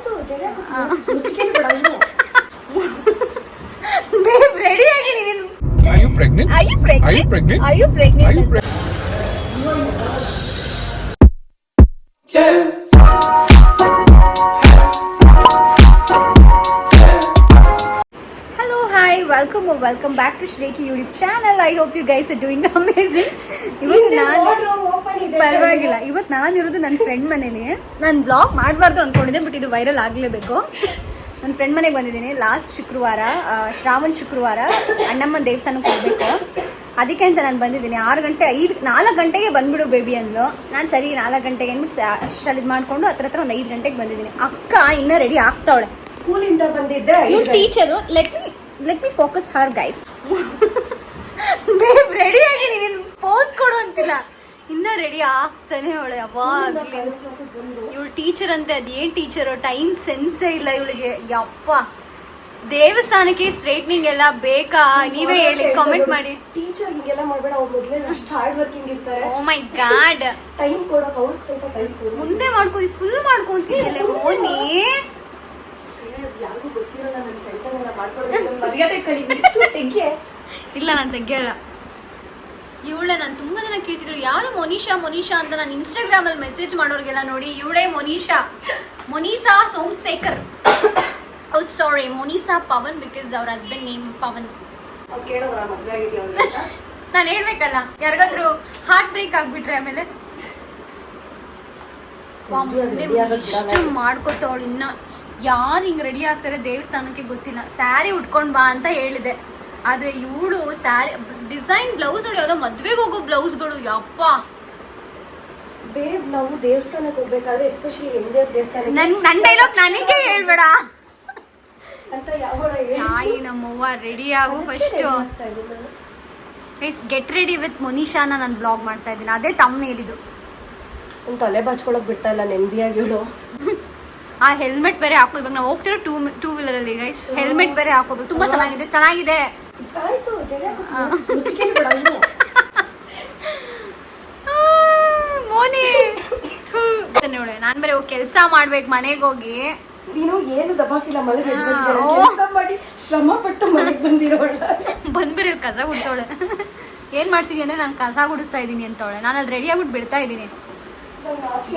ಆಯ್ತು ಜಡೆ ಮುಚ್ಚಿಗೆ ಬಿಡ ಇನ್ನು. ಬೇಬ್ ರೆಡಿ ಆಗಿ ನೀನು Are you pregnant? Are you pregnant? Are you pregnant? Are you pregnant? Are you pregnant? Hello, hi, welcome or welcome back to Shreki YouTube channel. I hope you guys are doing amazing. ಇವತ್ತು ಹಿಂದೆ ನಾನು wardrobe open ಇದೆ. ಪರವಾಗಿಲ್ಲ. ಇವತ್ತು ನಾನಿರೋದು ನನ್ನ friend ಮನೇಲಿ. ನಾನು blog ಮಾಡಬಾರ್ದು ಅಂದ್ಕೊಂಡಿದ್ದೆ ಬಟ್ ಇದು ವೈರಲ್ ಆಗಲೇಬೇಕು. ನನ್ನ ಫ್ರೆಂಡ್ ಮನೆಗೆ ಬಂದಿದ್ದೀನಿ. ಲಾಸ್ಟ್ ಶುಕ್ರವಾರ ಶ್ರಾವಣ್ ಶುಕ್ರವಾರ ಅಣ್ಣಮ್ಮನ ದೇವಸ್ಥಾನಕ್ಕೆ ಹೋಗ್ಬೇಕು. ಅದಕ್ಕೆ ಅಂತ ನಾನು ಬಂದಿದ್ದೀನಿ. ಆರು ಗಂಟೆ ಐದು ನಾಲ್ಕು ಗಂಟೆಗೆ ಬಂದ್ಬಿಡು ಬೇಬಿ ಅಂದ್ಲು. ನಾನು ಸರಿ ನಾಲ್ಕು ಗಂಟೆಗೆ ಅಂದ್ಬಿಟ್ಟು ಅಷ್ಟಲ್ಲಿ ಇದು ಮಾಡಿಕೊಂಡು ಹತ್ರ ಹತ್ರ ಒಂದು ಐದು ಗಂಟೆಗೆ ಬಂದಿದ್ದೀನಿ. ಅಕ್ಕ ಇನ್ನೂ ರೆಡಿ ಆಗ್ತಾವಳೆ. ಸ್ಕೂಲಿಂದ ಬಂದಿದ್ದೆ ಇವ್ teacher let me let me focus her guys babe ready ಆಗಿದ್ದೀನಿ. ನೀನು ಪೋಸ್ ಕೊಡು ಅಂತಿಲ್ಲ. ಇನ್ನ ರೆಡಿ ಆಗ್ತಾನೆ ಅವಳೆ ಯಾವಾಗ್ಲಿ ಇವಳು ಟೀಚರ್ ಅಂತೆ ಅದೇನ್ ಟೀಚರ್ ಟೈಮ್ ಸೆನ್ಸೇ ಇಲ್ಲ ಇವಳಿಗೆ. ಯಪ್ಪ. ದೇವಸ್ಥಾನಕ್ಕೆ ಸ್ಟ್ರೈಟ್ನಿಂಗ್ ಎಲ್ಲ ಬೇಕಾ? ನೀವೇ ಹೇಳಿ ಕಾಮೆಂಟ್ ಮಾಡಿ. Oh ಟೀಚರ್ ಹಿಂಗೆಲ್ಲ ಮಾಡಬೇಡ ಅವ್ರು ಮೊದಲೇ ಅಷ್ಟು ಹಾರ್ಡ್ ವರ್ಕಿಂಗ್ ಇರ್ತಾರೆ. ಓ ಮೈ ಗಾಡ್ ಟೈಮ್ ಕೊಡೋಕೆ ಅವ್ರಿಗೆ ಸ್ವಲ್ಪ ಟೈಮ್ ಕೊಡು. ಮುಂದೆ ಮಾಡ್ಕೊ ಫುಲ್ ಮಾಡ್ಕೊಂತಿದ್ಯಲ್ಲ ಓನಿ ಯಾರಿಗೂ ಗೊತ್ತಿರಲ್ಲ ನನ್ನ ಫ್ರೆಂಡನ್ನೆಲ್ಲ ಮಾಡ್ಕೊಳ್ಳೋದು ಮರ್ಯಾದೆ ಕಡಿಮೆ ತೆಗಿಯೇ. ಇಲ್ಲ ನಾನು ತೆಗಿಯಲ್ಲ. ಇವಳೆ ನಾನು ತುಂಬ ಜನ ಕೇಳ್ತಿದ್ರು ಯಾರು ಮೊನಿಷಾ ಮೊನಿಷಾ ಅಂತ ನಾನು ಇನ್ಸ್ಟಾಗ್ರಾಮ್ ಅಲ್ಲಿ ಮೆಸೇಜ್ ಮಾಡೋರಿಗೆಲ್ಲ ನೋಡಿ ಇವಳೇ Monisha Monisa Somashekar. Oh sorry Monisa Pavan because ಅವ್ರ ಹಸ್ಬೆಂಡ್ ನೇಮ್ ಪವನ್. ನಾನು ಹೇಳ್ಬೇಕಲ್ಲ ಯಾರಿಗಾದ್ರೂ ಹಾರ್ಟ್ ಬ್ರೇಕ್ ಆಗ್ಬಿಟ್ರೆ ಆಮೇಲೆ? ಎಷ್ಟು. ಮಾಡ್ಕೋತಾವಳು ಇನ್ನ. ಯಾರು ಹಿಂಗ್ ರೆಡಿ ಆಗ್ತಾರೆ ದೇವಸ್ಥಾನಕ್ಕೆ ಗೊತ್ತಿಲ್ಲ. ಸ್ಯಾರಿ ಉಟ್ಕೊಂಡ್ ಬಾ ಅಂತ ಹೇಳಿದೆ. ಆದ್ರೆ ಇವಳು ಸ್ಯಾರಿ ಡಿಸೈನ್ ಬ್ಲೌಸ್ಗಳು ಯಾವುದೋ ಮದ್ವೆಗೆ ಹೋಗೋ ಬ್ಲೌಸ್ಗಳು ಯಪ್ಪ. ಬೇಬ್ ನಾವು ದೇವಸ್ಥಾನಕ್ಕೆ ಹೋಗ್ಬೇಕಾದ್ರೆ ಎಸ್ಪೆಷಲಿ ಎಮ್ದೇವ್ರ ದೇವಸ್ಥಾನ ನನ್ ನನ್ ಡೈಲಾಗ್ ನನಗೆ ಹೇಳ್ಬೇಡ. ಅಂತ ಯಾವಾಗ ತಾಯಿ ನಮ್ಮವ್ವ ರೆಡಿ ಆಗು ಫಸ್ಟ್ ಗೆಟ್ ರೆಡಿ ವಿತ್ ಮುನಿಷಾನ ನಾನು. ಬ್ಲಾಗ್ ಮಾಡ್ತಾ ಇದ್ದೀನಿ. ಅದೇ ತಮ್ಮನೇ ಹೇಳಿದ್ದು. ಒಂದು ತಲೆ ಬಾಚ್ಕೊಳಕ್ ಬಿಡ್ತಾ ಇಲ್ಲ ನೆಮ್ಮದಿಯಾಗಿ ಹೇಳು. ಆ ಹೆಲ್ಮೆಟ್ ಬೇರೆ ಹಾಕೋ ಇವಾಗ ನಾವು ಹೋಗ್ತಿರೋ ಟೂ ಟೂ ವೀಲರ್ ಅಲ್ಲಿ ಗೈಸ್ ಹೆಲ್ಮೆಟ್ ಬೇರೆ ಹಾಕೋಬೇಕು ತುಂಬಾ ಚೆನ್ನಾಗಿದೆ ಚೆನ್ನಾಗಿದೆ. ಆಯ್ತು ಜಡೆ ಮೋನಿ. ನೋಡಿ ನಾನ್ ಬರೀ ಕೆಲಸ ಮಾಡ್ಬೇಕು ಮನೆಗೆ ಹೋಗಿ. ನೀನು ಏನು ದಬಾಕಿಲ್ಲ ಆ, ಕೆಲಸ ಮಾಡಿ ಶ್ರಮ ಪಟ್ಟು ಮನೆಗೆ ಬಂದಿರೋಳ. ಬಂದ್ಬಿರಿ ಕಸ ಗುಡ್ತಾವಳೆ ಏನ್ ಮಾಡ್ತೀನಿ ಅಂದ್ರೆ ನಾನು ಕಸ ಗುಡಿಸ್ತಾ ಇದ್ದೀನಿ ಅಂತವಳೆ. ನಾನು ಅಲ್ಲಿ ರೆಡಿ ಆಗ್ಬಿಟ್ಟು ಬಿಡ್ತಾ ಇದ್ದೀನಿ.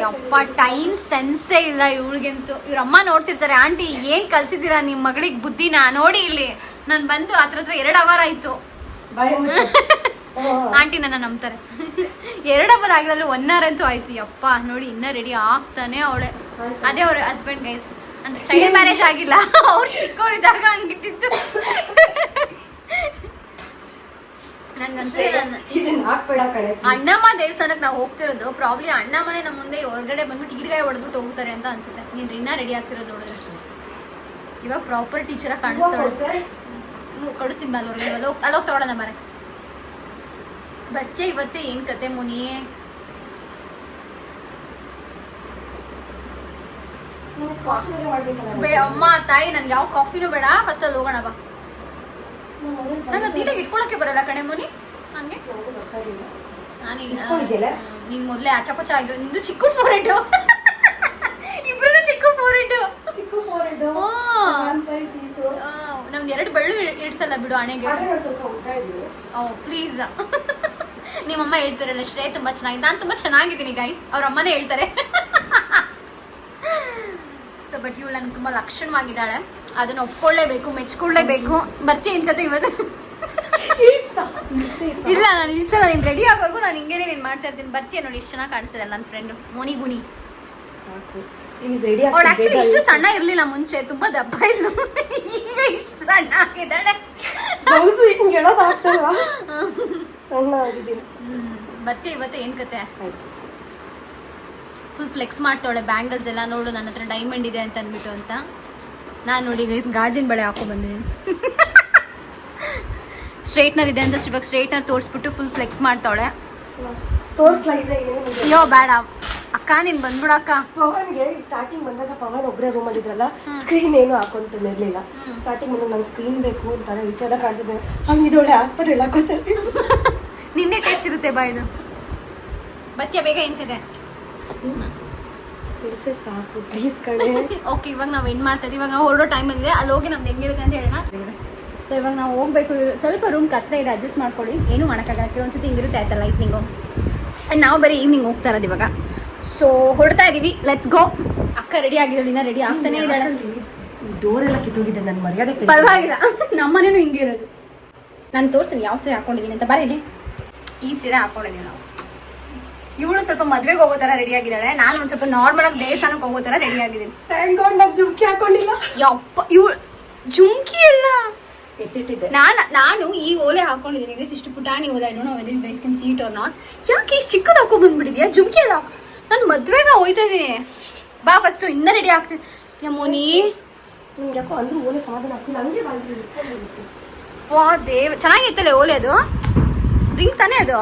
ಯಪ್ಪ ಟೈಮ್ ಸೆನ್ಸೇ ಇಲ್ಲ ಇವಳಿಗಂತೂ. ಇವ್ರ ಅಮ್ಮ ನೋಡ್ತಿರ್ತಾರೆ ಆಂಟಿ ಏನ್ ಕಲ್ಸಿದ್ದೀರಾ ನಿಮ್ ಮಗಳಿಗೆ ಬುದ್ಧಿನ? ನೋಡಿ ಇಲ್ಲಿ. ನಾನು ಬಂದು ಹತ್ರ ಹತ್ರ ಎರಡು ಅವರ್ ಆಯ್ತು. ಆಂಟಿ ನನ್ನ ನಂಬ್ತಾರೆ. ಎರಡು ಅವರ್ ಆಗಿಲ್ಲ ಒನ್ ಅವರ್ ಅಂತೂ ಆಯ್ತು. ಯಪ್ಪ ನೋಡಿ ಇನ್ನ ರೆಡಿ ಆಗ್ತಾನೆ ಅವಳೆ. ಅದೇ ಅವ್ರ ಹಸ್ಬೆಂಡ್ ಗೈಸ್ ಅಂದ್ರೆ ಚೈಲ್ಡ್ ಮ್ಯಾರೇಜ್ ಆಗಿಲ್ಲ. ಅವ್ರು ಚಿಕ್ಕವರಿದ್ದಾಗ ಕಣೆ ಅಣ್ಣಮ್ಮ ದೇವಸ್ಥಾನಕ್ಕೆ ನಾವು ಹೋಗ್ತಿರೋದು ಪ್ರಾಬ್ಲಿ ಅಣ್ಣಮ್ಮನೆ ನಮ್ಮ ಮುಂದೆ ಹೊರಗಡೆ ಬಂದ್ಬಿಟ್ಟು ಈಡ್ಗಾಯ ಹೊಡೆದ್ಬಿಟ್ಟು ಹೋಗ್ತಾರೆ ಅಂತ ಅನ್ಸುತ್ತೆ. ನೀನ್ ಇನ್ನ ರೆಡಿ ಆಗ್ತಿರೋದು ನೋಡಿದ್ರೆ. ಇವಾಗ ಪ್ರಾಪರ್ ಟೀಚರ್ ಹೂವ ಕಾಣಿಸ್ತಾಳೆ ಕೊಡ್ಸೆ? ಹ್ಞೂ ಕಳಿಸ್ತೀನಿ ಬಾ ಅಲ್ಲೋರ್ಗೆ ಅಲ್ಲೋಗಿ ಅಲ್ಲೋಗಿ ತಗೊಳ್ಳೋಣ ಮರೆ. ಬರ್ತೀಯ ಇವತ್ತೇ ಏನ್ ಕತೆ ಮುನಿ? ಬೇ ಅಮ್ಮ ತಾಯಿ ನನ್ಗೆ ಯಾವ ಕಾಫಿನೂ ಬೇಡ. ಫಸ್ಟ್ ಅಲ್ಲಿ ಹೋಗೋಣ ಬಾ. ನಂಗೆ ನೀಟಾಗಿ ಇಟ್ಕೊಳಕ್ಕೆ ಬರಲ್ಲ ಕಣೆ ಮುನಿ. ನನಗೆ. ನಾನೀಗ? ನೀನ್ ಮೊದ್ಲೇ ಆಚ ಕೊಚ್ಚ ಆಗಿರೋ ನಿಂದು ಚಿಕ್ಕ ಫೋರೆಡ್ ಇಬ್ರದ್ದು ಚಿಕ್ಕ ಫೋರೆಡ್ ಚಿಕ್ಕ forehead, ನಮ್ದು ಎರಡು ಬೆಳ್ಳು ಇಡ್ಸಲ್ಲ ಬಿಡು ಹಣೆಗೆ ಪ್ಲೀಸ್. ಓ ಪ್ಲೀಸ್ ನಿಮ್ಮಮ್ಮ ಹೇಳ್ತಾರಲ್ಲ ಶ್ರೇಯ ತುಂಬಾ ಚೆನ್ನಾಗಿದೆ ನಾನು ತುಂಬಾ ಚೆನ್ನಾಗಿದ್ದೀನಿ ಗೈಸ್ ಅವ್ರ ಅಮ್ಮನೇ ಹೇಳ್ತಾರೆ. ಸೊ ಬಟ್ ಇವಳು ನನ್ಗೆ ತುಂಬಾ ಲಕ್ಷಣವಾಗಿದ್ದಾಳೆ. ಅದನ್ನ ಒಪ್ಕೊಳ್ಳೇಬೇಕು ಮೆಚ್ಕೊಳ್ಳೇಬೇಕು. ಬರ್ತೀಯ ಇಂಥದ್ದು ಇವತ್ತು. ಇಲ್ಲ ನಾನು ಇಲ್ಸಲ್ಲ ನೀನು ರೆಡಿ ಆಗೋರ್ಗು ನಾನು ಹಿಂಗೇನೆ ನೀನು ಮಾಡ್ತಾ ಇರ್ತೀನಿ. ಬರ್ತೀಯ ನೋಡಿ ಎಷ್ಟು ಚೆನ್ನಾಗಿ ಕಾಣಿಸ್ತಿದೆ ನನ್ನ ಫ್ರೆಂಡ್ ಮೋನಿ ಗುಣಿ ಸಾಕು. ಪ್ಲೀಸ್ ರೆಡಿ ಅವಳು ಆಕ್ಚುಲಿ ಇಷ್ಟು ಸಣ್ಣ ಇರಲಿಲ್ಲ ಮುಂಚೆ ತುಂಬಾ ದಪ್ಪ ಇದ್ಲು. ಈಗ ಇಷ್ಟು ಸಣ್ಣ ಆಗಿದ್ದಾಳೆ. ಬ್ಲೌಸ್ ಹಿಂಗೆ ಸಣ್ಣ ಆಗಿದ್ದೀನಿ. ಬರ್ತೀಯ ಇವತ್ತು ಏನು ಕತೆ? ಆಯ್ತು. ಫುಲ್ ಫ್ಲೆಕ್ಸ್ ಮಾಡ್ತಾಳೆ ಬ್ಯಾಂಗಲ್ಸ್ ಎಲ್ಲ ನೋಡು ನನ್ನ ಹತ್ರ ಡೈಮಂಡ್ ಇದೆ ಅಂತ ಅಂದ್ಬಿಟ್ಟು ಅಂತ. ನಾನು ನೋಡಿ ಗೈಸ್ ಗಾಜಿನ ಬಳೆ ಹಾಕೊ ಬಂದಿದ್ದೀನಿ. ಸ್ಟ್ರೈಟ್ನರ್ ಇದೆ ಅಂತ ಇವಾಗ ಸ್ಟ್ರೈಟ್ನರ್ ತೋರಿಸ್ಬಿಟ್ಟು ಫುಲ್ ಫ್ಲೆಕ್ಸ್ ಮಾಡ್ತಾಳೆ ಅಯ್ಯೋ ಬೇಡ. ಅಕ್ಕ ನೀನ್ ಬಂದ್ಬಿಡಕ್ಕ ಪವನ್ಗೆ ಸ್ಟಾರ್ಟಿಂಗ್ ಬಂದಾಗ ಪವನ್ ಒಬ್ಬರೇ ರೂಮಲ್ಲಿ ಇದ್ರಲ್ಲ ಸ್ಕ್ರೀನ್ ಏನು ಹಾಕೊಂತ ಇರ್ಲಿಲ್ಲ ಸ್ಟಾರ್ಟಿಂಗ್ ಬಂದಾಗ ನಂಗೆ ಸ್ಕ್ರೀನ್ ಬೇಕು ಅಂತಾರೆ ವಿಚಾರ ಕಾಣಿಸಿದೆ ಹಂಗೆ ಇದೊಳ್ಳೆ ಆಸ್ಪತ್ರೆ ಹಾಕೋತಾರೆ ನಿನ್ನೆ ಟೇಸ್ಟ್ ಇರುತ್ತೆ ಬಾ ಇದು. ಬತ್ತಿಯ ಬೇಗ ಎಂತಿದೆ ಬಿಡಿಸೆ ಸಾಕು ಪ್ಲೀಸ್ ಕಡೆ ಓಕೆ ಇವಾಗ ನಾವು ಎಂಡ್ ಮಾಡ್ತಾ ಇವಾಗ ನಾವು ಹೊರಡೋ ಟೈಮ್ ಬಂದಿದೆ ಅಲ್ಲಿ ಹೋಗಿ ನಮ್ದು ಹೆಂಗಿರುತ್ತೆ ಅಂತ ಹೇಳೋಣ. ಸೊ ಇವಾಗ ನಾವು ಹೋಗ್ಬೇಕು. ಸ್ವಲ್ಪ ರೂಮ್ ಕತ್ತೆ ಇದೆ ಅಡ್ಜಸ್ಟ್ ಮಾಡ್ಕೊಳ್ಳಿ. ಏನು ಮಾಡೋಕ್ಕಾಗಲ್ಲ. ಕೆಲವೊಂದ್ಸತಿ ಹಿಂಗಿರುತ್ತೆ ಆಯ್ತಾ ಲೈಟ್ನಿಂಗು ನಾವು ಬರೀ ಈವ್ನಿಂಗ್ ಹೋಗ್ತಾ ಇರೋದು ಇವಾಗ. ಸೊ ಹೊರಡ್ತಾ ಇದೀವಿ. ಲೆಟ್ಸ್ ಗೋ ಅಕ್ಕ ರೆಡಿ ಆಗಿದ್ದಾಳೆ ಇನ್ನ ರೆಡಿ ಆಗ್ತಾನೆ ಇದ್ದಾಳೆ. ಡೋರ್ ಎಲ್ಲ ಕಿತ್ತೋಗಿದೆ ನನ್ನ ಮರ್ಯಾದೆ. ಪರವಾಗಿಲ್ಲ. ನಮ್ಮನೇನು ಹಿಂಗೆ ಇರೋದು. ನಾನು ತೋರ್ಸನ್ ಯಾವ ಸೀರೆ ಹಾಕೊಂಡಿದ್ದೀನಿ ಅಂತ. ಬರೀಲಿ ಈ ಸೀರೆ ಹಾಕೊಂಡಿದ್ದೀನಿ ನಾವು. ಇವಳು ಸ್ವಲ್ಪ ಮದ್ವೆಗೆ ಹೋಗೋ ತರ ರೆಡಿ ಆಗಿದ್ದಾಳೆ. ನಾನು ಒಂದು ಸ್ವಲ್ಪ ನಾರ್ಮಲ್ ಆಗಿ ದೇವಸ್ಥಾನಕ್ಕೆ ಹೋಗೋ ತರ ರೆಡಿ ಆಗಿದ್ದೀನಿ. Thank God ನಾನ್ ಜುಮ್ಕಿ ಹಾಕೊಂಡಿಲ್ಲ. ಯಪ್ಪ ಇವಳು ಜುಮ್ಕಿ ಅಲ್ಲ. ಎತ್ತಿಟ್ಟಿದ್ದೆ. ನಾನು ನಾನು ಈ ಓಲೆ ಹಾಕೊಂಡಿದ್ದೀನಿ. ಇಷ್ಟು ಪುಟಾಣಿ ಓಲೆ I don't know whether guys can seat or not ಯಾಕೆ ಇಷ್ಟು ಚಿಕ್ಕದು ಹಾಕೊಂಡ್ ಬಂದ್ಬಿಟ್ಟಿದ್ಯಾ? ಜುಮ್ಕಿ ಎಲ್ಲ ಹಾಕೊ ನಾನು ಮದ್ವೆಗ ಹೋಯ್ತಾ ಬಾ ಫಸ್ಟು ಇನ್ನ ರೆಡಿ ಆಗ್ತೀನಿ ಮೋನಿ? ನಿಮ್ಗೆ ಯಾಕೋ ಅಂದ್ರೂ ಓಲೆ ಸಮಾಧಾನ ಆಗ್ತಿಲ್ಲ ಹಂಗೆ. ವಾ ದೇವ್ ಚೆನ್ನಾಗಿರ್ತಲ್ಲ ಓಲೆ ಅದು. ರಿಂಗ್ ತಾನೇ ಅದು?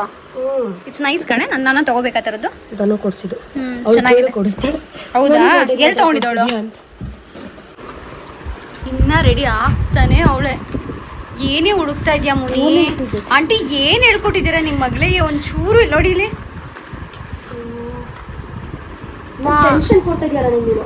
ಇಟ್ಸ್ ನೈಸ್ ಕಣೆ ನನ್ನ ನಾನು ತಗೋಬೇಕಾ ಥರದ್ದು ಇದನ್ನು ಕೊಡ್ಸಿದ್ದು. ಚೆನ್ನಾಗಿದೆ. ಕೊಡಿಸ್ತಾಳೆ. ಹೌದಾ? ಎಲ್ಲಿ ತಗೊಂಡಿದ್ದವಳು? ಇನ್ನ ರೆಡಿ ಆಗ್ತಾನೆ ಅವಳೆ. ಏನೇ ಹುಡುಕ್ತಾ ಇದೆಯಾ ಮುನಿ? ಆಂಟಿ ಏನ್ ಹೇಳ್ಕೊಟ್ಟಿದ್ದೀರಾ ನಿಮ್ಮ ಮಗಳಿಗೆ? ಒಂಚೂರು ಇಲ್ಲ ನೋಡಿ ಇಲ್ಲಿ. ಟೆನ್ಷನ್ ಕೊಡ್ತಾ ಇದೆಯಲ್ಲ ನೀನು?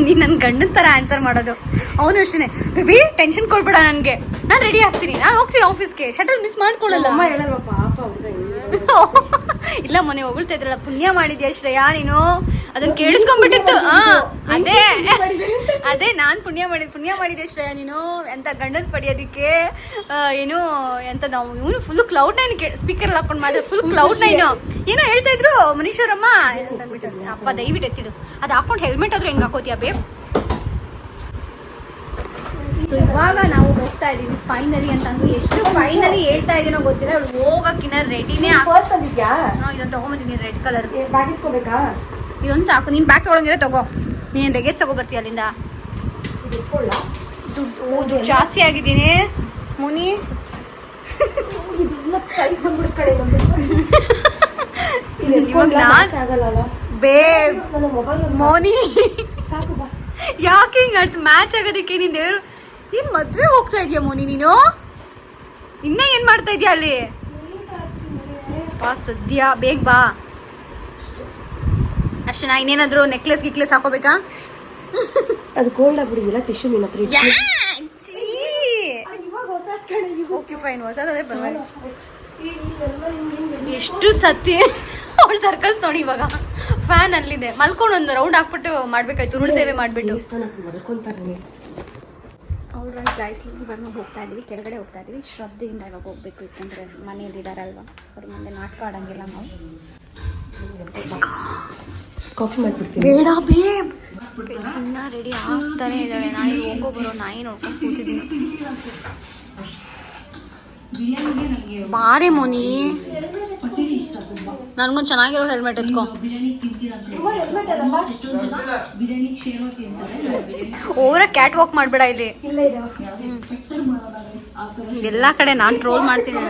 ನೀ ನನ್ನ ಗಂಡನ ತರ ಆನ್ಸರ್ ಮಾಡೋದು. ಅವನು ಅಷ್ಟೇ ಬೇಬಿ ಟೆನ್ಷನ್ ಕೊಡ್ಬೇಡ ನನಗೆ. ನಾನು ರೆಡಿ ಆಗ್ತೀನಿ. ನಾನು ಹೋಗ್ತೀನಿ ಆಫೀಸ್ಗೆ ಶಟಲ್ ಮಿಸ್ ಮಾಡ್ಕೊಳ್ಳಲ್ಲ. ಅಮ್ಮ ಹೇಳಲ್ವ ಪಾಪ ಹುಡುಗ ಇಲ್ಲ ಮೊನ್ನೆ ಹೊಗಳ್ತಾ ಇದ್ರಲ್ಲ ಪುಣ್ಯ ಮಾಡಿದ್ಯಾ ಶ್ರೇಯಾ ನೀನು? ಅದನ್ನ ಕೇಳಿಸ್ಕೊಂಡ್ಬಿಟ್ಟಿತ್ತು. ಅದೇ. ಅದೇ ನಾನ್ ಪುಣ್ಯ ಮಾಡಿದ್ ಪುಣ್ಯ ಮಾಡಿದ್ದೆ ಶ್ರೇಯಾ ನೀನು. ಎಂತ ಗಂಡನ್ ಪಡಿಯೋದಿಕ್ಕೆ? ಏನು ಎಂತ ನಾವು ಇವನು ಫುಲ್ ಕ್ಲೌಡ್ ನೈನ್ ಸ್ಪೀಕರ್ ಹಾಕೊಂಡು ಮಾತ್ರ ಫುಲ್ ಕ್ಲೌಡ್ ನೈನ್ ಏನೋ ಹೇಳ್ತಾ ಇದ್ರು ಮನೀಶ್ವರಮ್ಮ ಅಂತ ಅಂದ್ಬಿಟ್ಟು ಅಪ್ಪ ದಯವಿಟ್ಟು ಎತ್ತಿಡು. ಅದು ಹಾಕೊಂಡು ಹೆಲ್ಮೆಟ್ ಆದ್ರೂ ಹೆಂಗ್ ಹಾಕೋತಿಯಾ ಬೇ ಸೊ ಇವಾಗ ನಾವು ಹೋಗ್ತಾ ಇದೀವಿ ಫೈನಲಿ ಅಂತ ಅಂದ್ರೆ ಎಷ್ಟು ಫೈನಲಿ ಹೇಳ್ತಾ ಇದೀನೋ ಗೊತ್ತಿಲ್ಲ. ಅವ್ಳು ಹೋಗಕ್ಕಿನ್ನ ರೆಡಿನೇ ಫಸ್ಟ್ ತಂದಿದ್ಯಾ? ಇದೊಂದು ತಗೊಂಬಂದಿದ್ದೀನಿ ರೆಡ್ ಕಲರ್ ಬ್ಯಾಗ್ ಇಟ್ಕೋಬೇಕಾ? ಇದೊಂದು ಸಾಕು ನೀನು ಬ್ಯಾಗ್ ತಗೊಳಂಗಿರ ತಗೋ. ನೀನು ಲಗೇಜ್ ತಗೋ ಬರ್ತೀಯ ಅಲ್ಲಿಂದ. ದುಡ್ಡು ದುಡ್ಡು ಜಾಸ್ತಿ ಆಗಿದ್ದೀನಿ. ಮುನಿ. ಬೇಬ್ ಮೋನಿ. ಯಾಕೆ ಹಿಂಗೆ ಮ್ಯಾಚ್ ಆಗೋದಕ್ಕೆ ನೀನ್ ದೇವ್ರು ನೀನು ಮದ್ವೆ ಹೋಗ್ತಾ ಇದೀಯ ಮೋನಿ ನೀನು? ಇನ್ನೇ ಏನ್ ಮಾಡ್ತಾ ಇದೀಯ ಅಲ್ಲಿ? ಬಾ ಸದ್ಯ ಬೇಗ ಬಾ. ಅಷ್ಟೇ ನಾ ಇನ್ನೇನಾದರೂ ನೆಕ್ಲೆಸ್ ಗಿಕ್ಲೆಸ್ ಹಾಕೋಬೇಕಾ? ಅದು ಗೋಲ್ಡ್ ಆಗ್ಬಿಡಿದಿಲ್ಲ ಟಿಶ್ಯೂ ನಿನ್ನ ಹತ್ರ. ಅದು ಓಕೆ ಫೈನ್ ಪರವಾಗಿಲ್ಲ ಹಿಂಗ್ ಹಿಂಗ್ ಎಷ್ಟು ಸತ್ಯ ಅವಳು ಸರ್ಕಲ್ಸ್ ನೋಡಿ ಇವಾಗ. ಫ್ಯಾನ್ ಅಲ್ಲಿದೆ. ಮಲ್ಕೊಂಡು ಒಂದು ರೌಂಡ್ ಹಾಕ್ಬಿಟ್ಟು ಮಾಡ್ಬೇಕಾಯ್ತು ಉರುಳು ಸೇವೆ ಮಾಡಿಬಿಟ್ಟು. ಮಲ್ಕೊಂತಾರೆ ಅವ್ರ ಗಾಯ್ಸ್ ಇವಾಗ ನಾವು ಹೋಗ್ತಾ ಇದ್ದೀವಿ. ಕೆಳಗಡೆ ಹೋಗ್ತಾ ಇದ್ದೀವಿ. ಶ್ರದ್ಧೆಯಿಂದ ಇವಾಗ ಹೋಗ್ಬೇಕು ಯಾಕಂದ್ರೆ ಮನೆಯಲ್ಲಿ ಇದಾರಲ್ವಾ? ಅವ್ರ ಮುಂದೆ ನಾಟಕ ಆಡಂಗಿಲ್ಲ ನಾವು. ಕಾಫಿ ಮಾಡ್ಬಿಡ್ತೀನಿ. ಬೇಡ ಬೇಬ್! ಇನ್ನ ರೆಡಿ ಆಗ್ತಾನೆ ಇದ್ದಾಳೆ. ನಾಯಿ ಹೋಗೋ ಬರೋ ನಾಯಿ ನೋಡ್ಕೊಂಡು ಕೂತಿದ್ದೀನಿ. ಬಾರೆ ಮೋನಿ. ನನ್ಗೊಂದು ಚೆನ್ನಾಗಿರೋ ಹೆಲ್ಮೆಟ್ ಎತ್ಕೊ. ಓವರ ಕ್ಯಾಟ್ ವಾಕ್ ಮಾಡ್ಬೇಡ ಇಲ್ಲಿ. ಎಲ್ಲ ಕಡೆ ನಾನು ಟ್ರೋಲ್ ಮಾಡ್ತೀನಿ.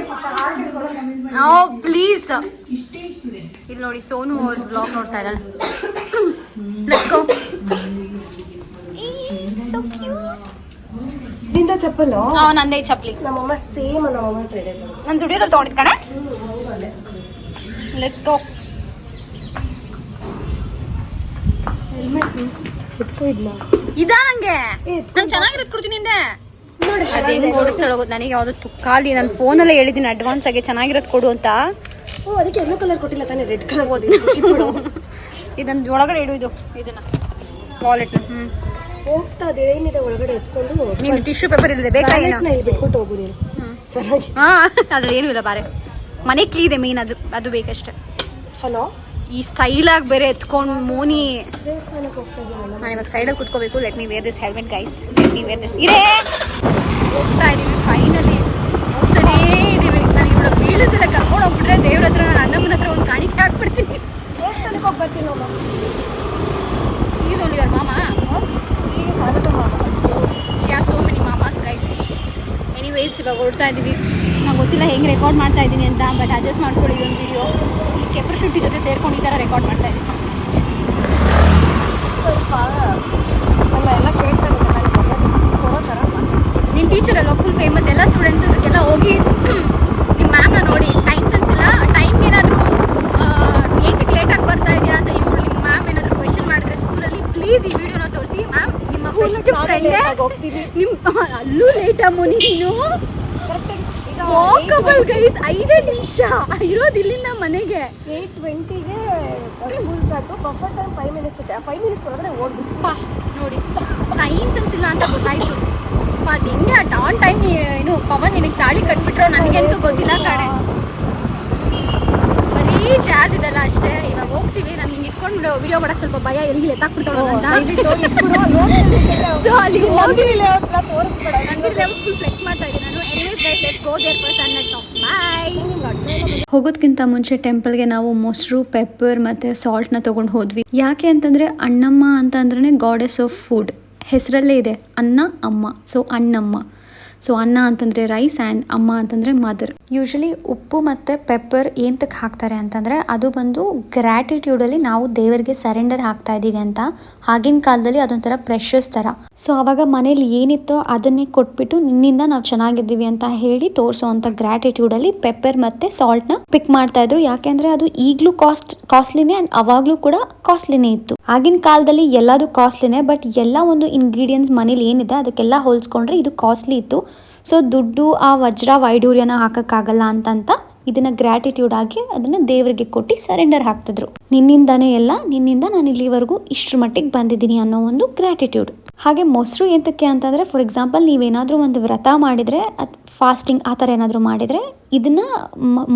ಪ್ಲೀಸ್ ಇಲ್ಲಿ ನೋಡಿ ಸೋನು ಅವ್ರ ಬ್ಲಾಗ್ ನೋಡ್ತಾ ಇದ್ದಾಳೆ. ಲೆಟ್ಸ್ ಗೋ ಸೋ ಕ್ಯೂಟ್ ಚಪ್ಪಲು? ನಂದೇ ಚಪ್ಪಲಿ. ನಮ್ಮಮ್ಮ ಸೇಮ್ ನಮ್ಮಮ್ಮ ನನ್ನ ಸ್ಟುಡಿಯೋದಲ್ಲಿ ತೊಗೊಂಡಿದ್ ಕಣೆ? ಲೆಟ್ಸ್ ಗೋ ಇದಾ ನಂಗೆ ಏ, ಚೆನ್ನಾಗಿರೋದು ಕೊಡ್ತೀನಿ ಹಿಂದೆ ಅದು ಹೆಂಗ್ ಓಡಿಸ್ತಾಳೋ ನನಗೆ ಯಾವ್ದು ತುಕ್ಕಾಲಿ ನಾನು ಫೋನಲ್ಲೇ ಹೇಳಿದ್ದೀನಿ ಅಡ್ವಾನ್ಸ್ ಆಗಿ ಚೆನ್ನಾಗಿರೋದು ಕೊಡು ಅಂತ. ಓ ಅದಕ್ಕೆ ಎಲ್ಲೋ ಕಲರ್ ಕೊಟ್ಟಿಲ್ಲ ತಾನೇ ರೆಡ್ ಕಲರ್ ಇದನ್ನ ಒಳಗಡೆ ಇಡು ಇದು ಇದನ್ನ. ವಾಲೆಟ್ ಹ್ಞೂ ಹೋಗ್ತಾ ಅದೇ ಏನಿದೆ ಒಳಗಡೆ ಎತ್ಕೊಂಡು ನೀನು ಟಿಶ್ಯೂ ಪೇಪರ್ ಇಲ್ಲದೆ ಬೇಕಾ ಏನು? ಬಿಟ್ಬಿಟ್ಟು ಹೋಗು ನೀನು. ಚೆನ್ನಾಗಿ ಹಾ ಅದ್ರಲ್ಲಿ ಏನೂ ಇಲ್ಲ ಬಾರೆ. ಮನೆ ಕ್ಲೀನ್ ಮೇನ್ ಅದು ಅದು ಬೇಕಷ್ಟೆ. ಹಲೋ ಈ ಸ್ಟೈಲ್ ಆಗಿ ಬೇರೆ ಎತ್ಕೊಂಡು ಮೋನಿ ನಾನು ಇವಾಗ ಸೈಡಲ್ಲಿ ಕುತ್ಕೋಬೇಕು. Let me wear this helmet guys let me wear this ಇರೇ ಹೋಗ್ತಾ ಇದ್ದೀವಿ ಫೈನಲಿ ಹೋಗ್ತಾನೇ ಇದ್ದೀವಿ ನನಗೆ ಇವಳು ಬೀಳಿಸಿಲ್ಲ ಕರ್ಕೊಂಡು ಹೋಗ್ಬಿಟ್ರೆ ದೇವ್ರ ಹತ್ರ ನಾನು ಅಣ್ಣಮ್ಮನ ಹತ್ರ ಒಂದು ಕಾಣಿಕೆ ಹಾಕ್ಬಿಡ್ತೀನಿ. ದೇವಸ್ಥಾನಕ್ಕೆ ಹೋಗಿ ಬರ್ತೀನಿ ಅಮ್ಮ please only your mama she are so many mamas guys anyways ಇವಾಗ ಹೊರಡ್ತಾ ಇದ್ದೀವಿ ಗೊತ್ತಿಲ್ಲ ಹೆಂಗೆ ರೆಕಾರ್ಡ್ ಮಾಡ್ತಾ ಇದ್ದೀನಿ ಅಂತ ಬಟ್ ಅಡ್ಜಸ್ಟ್ ಮಾಡ್ಕೊಳ್ಳಿ ಒಂದು ವಿಡಿಯೋ ಈ ಕೆಪ್ರ ಶುಟ್ಟಿ ಜೊತೆ ಸೇರ್ಕೊಂಡು ಈ ಥರ ರೆಕಾರ್ಡ್ ಮಾಡ್ತಾ ಇದ್ದೀನಿ. ಸ್ವಲ್ಪ ನಮ್ಮ ನಿಮ್ಮ ಟೀಚರ್ ಅಲ್ಲ ಫುಲ್ ಫೇಮಸ್ ಎಲ್ಲ ಸ್ಟೂಡೆಂಟ್ಸ್ ಅದಕ್ಕೆಲ್ಲ ಹೋಗಿ ನಿಮ್ಮ ಮ್ಯಾಮ್ನ ನೋಡಿ. ಟೈಮ್ ಸೆನ್ಸ್ ಇಲ್ಲ. ಟೈಮ್ ಏನಾದರೂ ಏತಕ್ಕೆ ಲೇಟಾಗಿ ಬರ್ತಾ ಇದೆಯಾ ಅಂತ ಇವಳು ನಿಮ್ಮ ಮ್ಯಾಮ್ ಏನಾದರೂ ಕ್ವೆಶನ್ ಮಾಡಿದ್ರೆ ಸ್ಕೂಲಲ್ಲಿ ಪ್ಲೀಸ್ ಈ ವಿಡಿಯೋನ ತೋರಿಸಿ. ಮ್ಯಾಮ್ ಫ್ರೆಂಡ್ ಹೋಗ್ತೀವಿ. ನಿಮ್ಮ ಅಲ್ಲೂ ಲೇಟ್ ಮುನಿ ನೀನು ವಾಕಬಲ್ ಗೈಸ್ ಐದೇ ನಿಮಿಷ. ಇರೋದು ಇಲ್ಲಿಂದ ಮನೆಗೆ. Eight ಟ್ವೆಂಟಿಗೆ school start perfect time five minutes ಇದೆ ಫೈವ್ ಮಿನಿಟ್ಸ್ ಒಳಗಡೆ ಓಡ್ಬಿಟ್ಟು ಪಾ ನೋಡಿ. ಟೈಮ್ ಸೆನ್ಸ್ ಇಲ್ಲ ಅಂತ ಗೊತ್ತಾಯ್ತು. ಪಾ ಹೆಂಗೆ ಆನ್ ಟೈಮ್ ಏನು ಪವನ್ ನಿನಗೆ ತಾಳಿ ಕಟ್ಬಿಟ್ರು ನನಗೆಂತೂ ಗೊತ್ತಿಲ್ಲ ಕಡೆ ಬರೀ ಜಾಸ್ ಇದೆಲ್ಲ ಅಷ್ಟೇ. ಇವಾಗ ಹೋಗ್ತೀವಿ. ನಾನು ಹಿಂಗೆ ಇಟ್ಕೊಂಡು ವಿಡಿಯೋ ಮಾಡಕ್ಕೆ ಸ್ವಲ್ಪ ಭಯ ಎಲ್ಲಿ ಎತ್ತಾಕ್ಬಿಡ್ತಾಳೆ ಅಂತ. ಸೊ ಅಲ್ಲಿ ಹೋಗಿ ನಂದಿರ್ಲಿ ಫುಲ್ ಫ್ಲೆಕ್ಸ್ ಮಾಡ್ತಾ ಇದ್ದೀನಿ. ಹೋಗೋದ್ಕಿಂತ ಮುಂಚೆ ಟೆಂಪಲ್ಗೆ ನಾವು ಮೊಸರು, ಪೆಪ್ಪರ್ ಮತ್ತು ಸಾಲ್ಟ್ನ ತೊಗೊಂಡು ಹೋದ್ವಿ. ಯಾಕೆ ಅಂತಂದರೆ ಅಣ್ಣಮ್ಮ ಅಂತ ಅಂದ್ರೆ ಗಾಡೆಸ್ ಆಫ್ ಫುಡ್ ಹೆಸರಲ್ಲೇ ಇದೆ ಅನ್ನ ಅಮ್ಮ. ಸೊ ಅಣ್ಣಮ್ಮ. ಸೊ ಅನ್ನ ಅಂತಂದರೆ ರೈಸ್ ಆ್ಯಂಡ್ ಅಮ್ಮ ಅಂತಂದರೆ ಮದರ್ ಯೂಶಲಿ ಉಪ್ಪು ಮತ್ತು ಪೆಪ್ಪರ್ ಏಂತಕ್ಕೆ ಹಾಕ್ತಾರೆ ಅಂತಂದರೆ ಅದು ಬಂದು ಗ್ರ್ಯಾಟಿಟ್ಯೂಡಲ್ಲಿ ನಾವು ದೇವರಿಗೆ ಸರೆಂಡರ್ ಹಾಕ್ತಾ ಇದ್ದೀವಿ ಅಂತ ಆಗಿನ ಕಾಲದಲ್ಲಿ ಅದೊಂಥರ ಪ್ರೆಷಸ್ ಥರ. ಸೊ ಅವಾಗ ಮನೇಲಿ ಏನಿತ್ತೋ ಅದನ್ನೇ ಕೊಟ್ಬಿಟ್ಟು ನಿನ್ನಿಂದ ನಾವು ಚೆನ್ನಾಗಿದ್ದೀವಿ ಅಂತ ಹೇಳಿ ತೋರಿಸೋ ಅಂಥ ಗ್ರ್ಯಾಟಿಟ್ಯೂಡಲ್ಲಿ ಪೆಪ್ಪರ್ ಮತ್ತು ಸಾಲ್ಟ್ನ ಪಿಕ್ ಮಾಡ್ತಾ ಇದ್ರು. ಯಾಕೆಂದರೆ ಅದು ಈಗಲೂ ಕಾಸ್ಟ್ ಕಾಸ್ಟ್ಲಿನೇ ಆ್ಯಂಡ್ ಅವಾಗಲೂ ಕೂಡ ಕಾಸ್ಟ್ಲಿನೇ ಇತ್ತು. ಆಗಿನ ಕಾಲದಲ್ಲಿ ಎಲ್ಲದು ಕಾಸ್ಟ್ಲಿನೇ ಬಟ್ ಎಲ್ಲ ಒಂದು ಇಂಗ್ರೀಡಿಯೆಂಟ್ಸ್ ಮನೇಲಿ ಏನಿದೆ ಅದಕ್ಕೆಲ್ಲ ಹೋಲಿಸ್ಕೊಂಡ್ರೆ ಇದು ಕಾಸ್ಟ್ಲಿ ಇತ್ತು. ಸೊ ದುಡ್ಡು ಆ ವಜ್ರ ವೈಡೂರ್ಯನ ಹಾಕೋಕ್ಕಾಗಲ್ಲ ಅಂತಂತ ಇದನ್ನ ಗ್ರ್ಯಾಟಿಟ್ಯೂಡ್ ಆಗಿ ಅದನ್ನು ದೇವರಿಗೆ ಕೊಟ್ಟು ಸರೆಂಡರ್ ಹಾಕ್ತಿದ್ರು. ನಿನ್ನಿಂದನೇ ಎಲ್ಲ, ನಿನ್ನಿಂದ ನಾನು ಇಲ್ಲಿವರೆಗೂ ಇಷ್ಟ್ರ ಮಟ್ಟಿಗೆ ಬಂದಿದ್ದೀನಿ ಅನ್ನೋ ಒಂದು ಗ್ರ್ಯಾಟಿಟ್ಯೂಡ್ ಹಾಗೆ ಮೊಸರು ಎಂತಕ್ಕೆ ಅಂತಂದರೆ ಫಾರ್ ಎಕ್ಸಾಂಪಲ್ ನೀವೇನಾದರೂ ಒಂದು ವ್ರತ ಮಾಡಿದರೆ, ಅದು ಫಾಸ್ಟಿಂಗ್ ಆ ಥರ ಏನಾದರೂ ಮಾಡಿದರೆ, ಇದನ್ನ